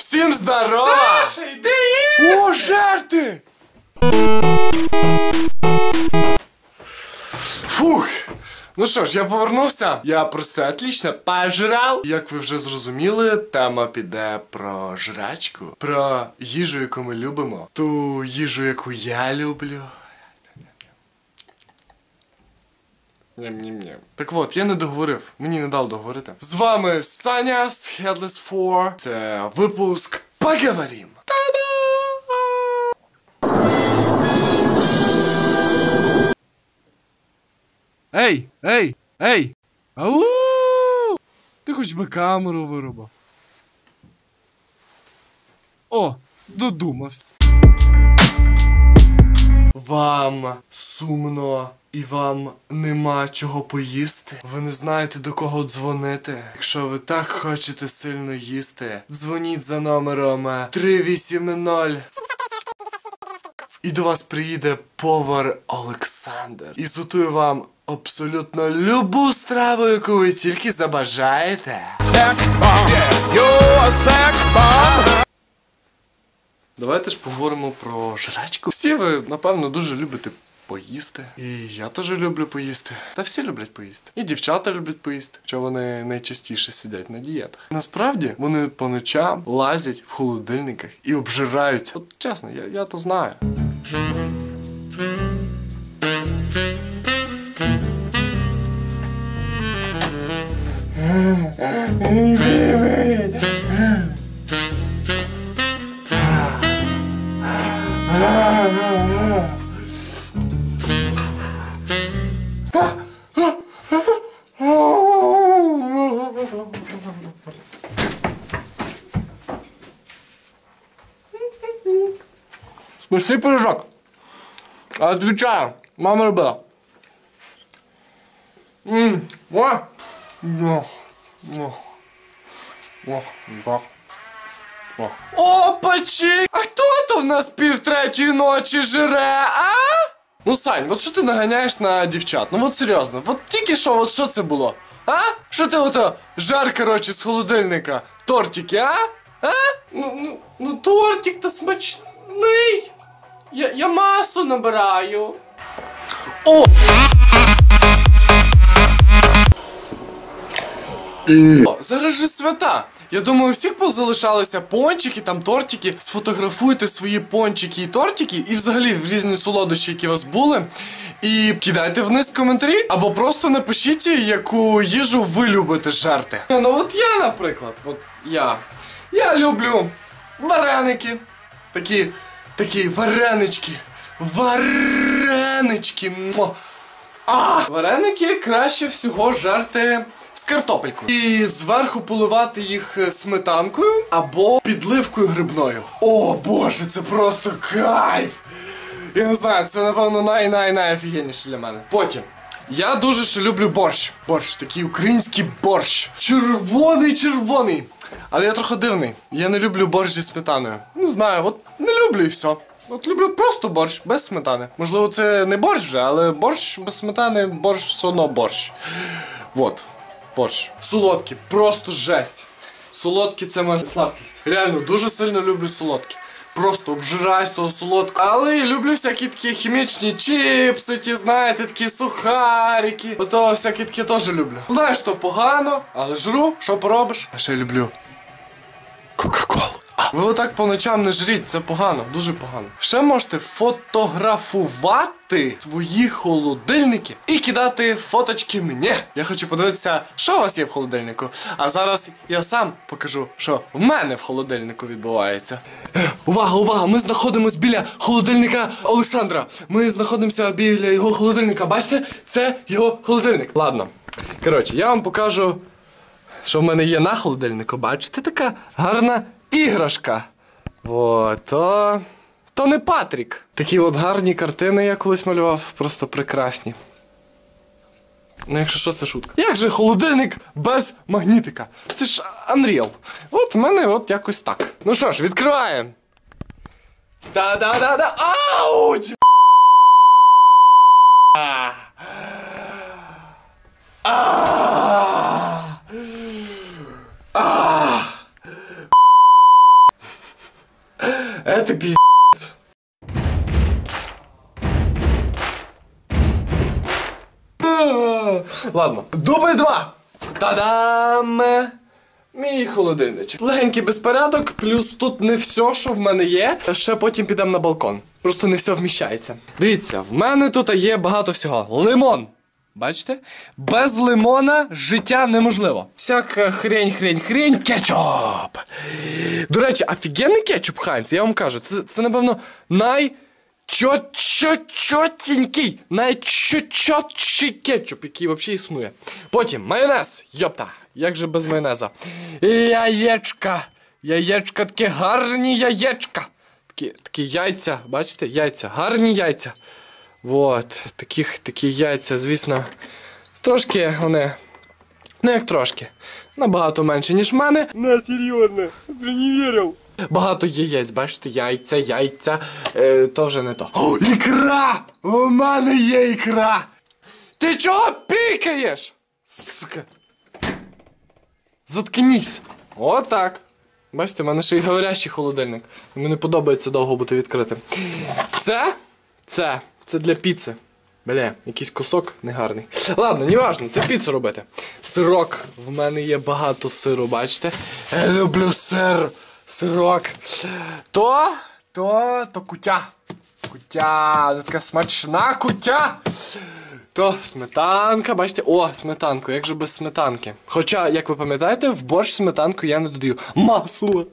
Всім здорово! Саша, йди їсти! О, жерти! Фух. Ну що ж, я повернувся. Я просто отлично пожрав. Як ви вже зрозуміли, тема піде про жрачку, про їжу, яку ми любимо. Ту їжу, яку я люблю. Ням-ням-ням. Так от, я не договорив, мені не дав договорити. З вами Саня з Headless 4. Це випуск Поговорим. Ей, ей, ей! Ау! Ти хоч би камеру вирубав. О, додумався. Вам сумно і вам нема чого поїсти. Ви не знаєте до кого дзвонити. Якщо ви так хочете сильно їсти, дзвоніть за номером е, 380. І до вас приїде повар Олександр і зготує вам абсолютно любу страву, яку ви тільки забажаєте. Давайте ж поговоримо про жрачку. Всі ви, напевно, дуже любите поїсти. І я теж люблю поїсти. Та всі люблять поїсти. І дівчата люблять поїсти, що вони найчастіше сидять на дієтах. Насправді вони по ночам лазять в холодильниках і обжираються. От чесно, я, я то знаю. Пиріжок. А Отвечаю, мама робила. Ммм, о! О, да. О. Опачі! А хто то в нас пів третьої ночі жре, а? Ну, Сань, от що ти наганяєш на дівчат? Ну от серйозно, от тільки що, от що це було? А? Що ти ото жар, короче, з холодильника? Тортики, а? А? Ну, ну, ну тортик то смачний. Я, я масу набираю. О! О, зараз же свята. Я думаю, у всіх позалишалися пончики, там тортики. Сфотографуйте свої пончики і тортики, і взагалі в різні солодощі, які у вас були. І кидайте вниз коментарі, або просто напишіть, яку їжу ви любите жерти. Ну от я, наприклад, от я. Я люблю вареники. Такі, такі варенички. Варенички. А! Вареники краще всього жерти з картопелькою. І зверху поливати їх е, сметанкою або підливкою грибною. О боже, це просто кайф! Я не знаю, це напевно най-най-найофігенніше для мене. Потім. Я дуже ще люблю борщ. Борщ, такий український борщ. Червоний, червоний. Але я трохи дивний. Я не люблю борщ зі сметаною. Знаю, от не люблю і все. От люблю просто борщ без сметани. Можливо, це не борщ вже, але борщ без сметани, борщ все одно борщ. Вот. Борщ. Солодкі, просто жесть. Солодкі це моя слабкість. Реально, дуже сильно люблю солодкі. Просто обжираюсь того солодкого. Але і люблю всякі такі хімічні чіпси, ті, знаєте, такі сухарики. Ото всякі такі теж люблю. Знаєш, що погано, але жру, що поробиш? А ще люблю. Ви отак по ночам не жріть, це погано, дуже погано. Ще можете фотографувати свої холодильники і кидати фоточки мені. Я хочу подивитися, що у вас є в холодильнику. А зараз я сам покажу, що в мене в холодильнику відбувається. Е, Увага, увага! Ми знаходимось біля холодильника Олександра. Ми знаходимося біля його холодильника. Бачите? Це його холодильник. Ладно. Коротше, я вам покажу що в мене є на холодильнику, бачите, така гарна іграшка. О, то. То не Патрік. Такі от гарні картини я колись малював, просто прекрасні. Ну, якщо що, це шутка. Як же холодильник без магнітика? Це ж Unreal. От в мене от якось так. Ну що ж, відкриваємо. Да-да-да-да. Ауч! Это пиздец. Ладно, дубль два. Та-дам! Мій холодильничок. Легенький безпорядок, плюс тут не все, що в мене є. Ще потім підемо на балкон. Просто не все вміщається. Дивіться, в мене тут є багато всього. Лимон. Бачите? Без лимона життя неможливо. Всяка хрень, хрень, хрень, кетчуп. До речі, офігенний кетчуп Хайнц, я вам кажу, це, це напевно най. Чо-чо-чотенький, найчо-чотший кетчуп, який взагалі існує. Потім майонез, йопта, як же без майонеза. І яєчка, яєчка, такі гарні яєчка. Такі, такі яйця, бачите, яйця, гарні яйця. Вот, таких, такі яйця, звісно, трошки вони, ну як трошки, набагато менше, ніж в мене. На, серьезно, уже не верил. Багато яєць, бачите, яйця, яйця, е, то вже не то. О, ікра! У мене є ікра! Ти чого пікаєш? Сука. Заткнись. Отак. Бачите, в мене ще й говорящий холодильник. Мені не подобається довго бути відкритим. Це? Це. Це для піци. Бля, якийсь кусок негарний. Ладно, неважно, це піцу робити. Сирок. В мене є багато сиру, бачите? Я люблю сир. Сирок. То, то, то кутя. Кутя. Така смачна кутя. То сметанка, бачите, о, сметанку, як же без сметанки. Хоча, як ви пам'ятаєте, в борщ сметанку я не додаю. Масло.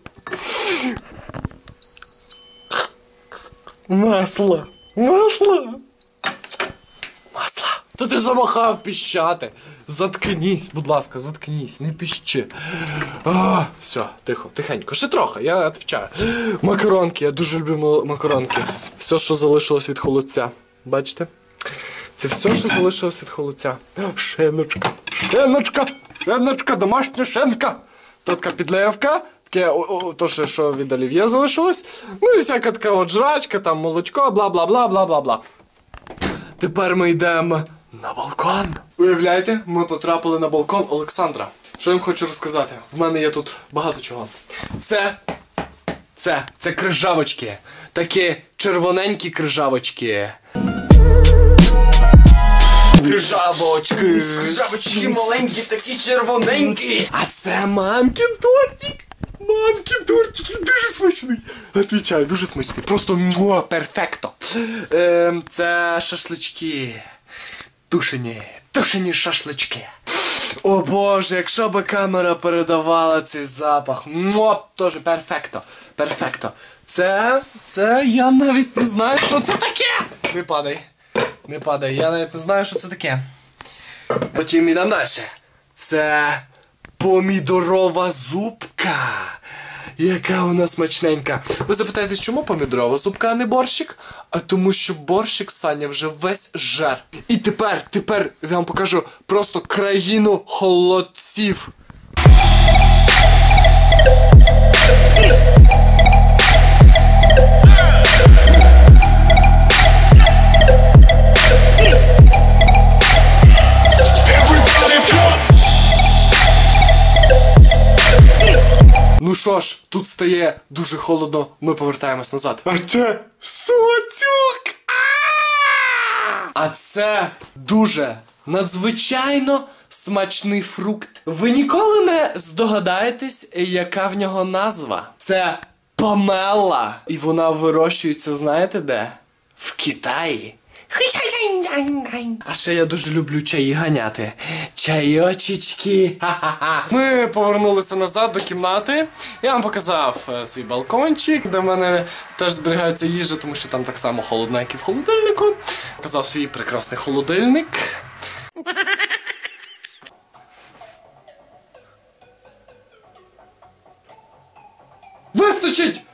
Масло. Масло. Масло. То ти замахав піщати. Заткнись, будь ласка, заткнись, не піщи. А, все, тихо, тихенько. Ще трохи, я відвчаю. Макаронки, я дуже люблю макаронки. Все, що залишилось від холодця. Бачите? Це все, що залишилось від холодця. Шеночка, шеночка, шеночка, домашня шенка. То така підливка, таке, о, о, то що від олів'є залишилось. Ну і всяка така от жрачка, там молочко, бла бла бла бла бла бла. Тепер ми йдемо на балкон. Уявляєте, ми потрапили на балкон Олександра. Що я їм хочу розказати? В мене є тут багато чого. Це. Це. Це крижавочки. Такі червоненькі крижавочки. Крижавочки, крижавочки маленькі, такі червоненькі. А це мамкін тортик. Мамкін тортик, він дуже смачний. Отвічаю, дуже смачний. Просто муа, перфекто. Ем, це шашлички. Тушені, тушені шашлички. О боже, якщо би камера передавала цей запах. Муа, теж перфекто. Перфекто. Це. Це я навіть не знаю, що це таке. Не падай. Не падай, я навіть не знаю, що це таке. Потім ідемо далі. Це помідорова зубка. Яка вона смачненька. Ви запитаєтесь, чому помідорова зубка, а не борщик? А тому що борщик Саня вже весь жер. І тепер, тепер я вам покажу просто країну холодців. Що ж, тут стає дуже холодно, ми повертаємось назад. А це Солодюк! А це дуже надзвичайно смачний фрукт. Ви ніколи не здогадаєтесь, яка в нього назва? Це помела. І вона вирощується, знаєте де? В Китаї. А ще я дуже люблю чаї ганяти. Чайочечки. Ха-ха-ха. Ми повернулися назад до кімнати. Я вам показав е, свій балкончик, де в мене теж зберігається їжа, тому що там так само холодно, як і в холодильнику. Показав свій прекрасний холодильник. Вистачить!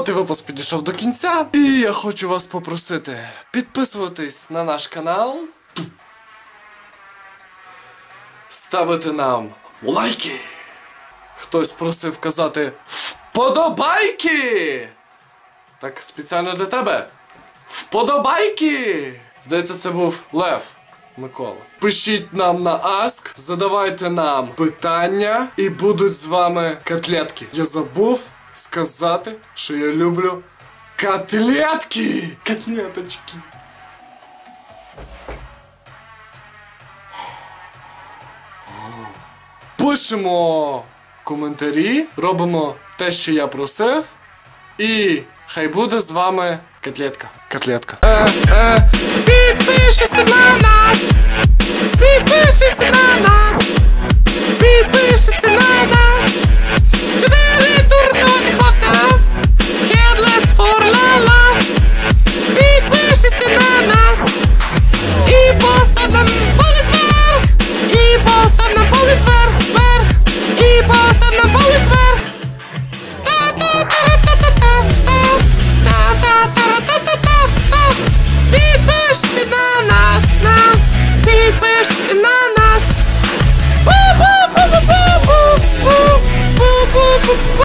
От і випуск підійшов до кінця. І я хочу вас попросити підписуватись на наш канал. Ставити нам лайки. Хтось просив казати вподобайки. Так спеціально для тебе. Вподобайки! Здається, це був Лев. Микола. Пишіть нам на Ask, задавайте нам питання і будуть з вами котлетки. Я забув сказати, що я люблю котлетки! Котлеточки. Пишемо коментарі, робимо те, що я просив, і хай буде з вами котлетка. Котлетка. Е, е, підпишись на нас! Підпишись на Ти пише стена нас. Чотири дурної хлопця. Headless for Lala. Ти пише стена нас. І постав нам